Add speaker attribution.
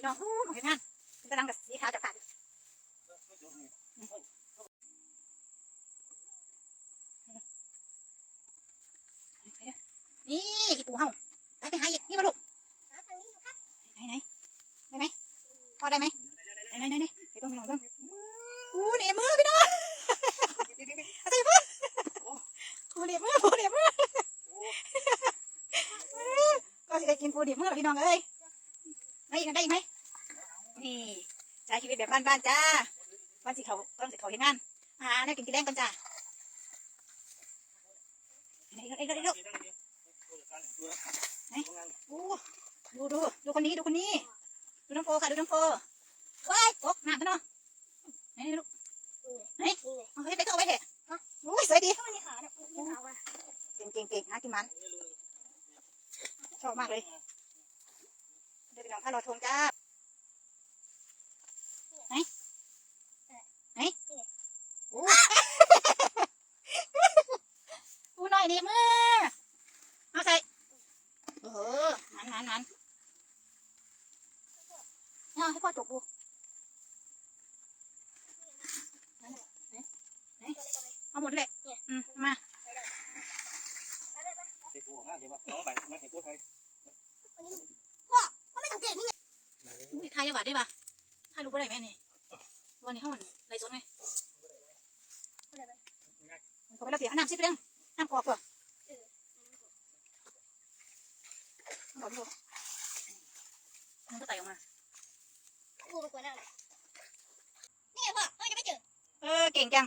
Speaker 1: พี่น้องอู้ของเห็นงานกำลังกับสีขาวจะผ่านนี่ขี้ปูเฮาไปไปหาอีกนี่มาลูกไหนไหนได้ไหมพอได้ไหมไหนไหนไหนไหนไปต้องไปลองต้องอู้เหนียมือพี่น้องอะไรพ่อปูเหนียมือปูเหนียมือก็จะได้กินปูเหนียมือพี่น้องเอ้ย ได้อีกได้อีกไหมนี่ใช้ชีวิตแบบบ้านๆจ้าวันสิเขาต้องสิเขาเห็นงานหาได้กินกินแรงกันจ้าไหนไหนไหนไหนอู้ดูดูดูคนนี้ดูคนนี้ดูน้องโฟค่ะดูน้องโฟว้ายตกหนักไปเนาะไหนลูกไหนเอาให้ไปก็เอาไว้เถอะโอ้ยสวยดีเก่งเก่งเก่งหากินมันชอบมากเลย เดี๋ยวไปลองถ้าเราทงจ้าไหนไหนอู้อู้หน่อยนี่มือเอาใส่เออนั้นนั้นนั้นเอาให้พ่อจกดูไหนไหนไหนเอาหมดเลยอืมมา อุ้ยทายจังหวัดได้ปะทายรู้ว่าอะไรแม่นี่วันนี้เขามันไรสดไงเขาไปแล้วเสียน้ำซิไปเรื่องน้ำกรอกก่อนน้ำกรอกดูมันก็ไต่ออกมาเออเก่งจัง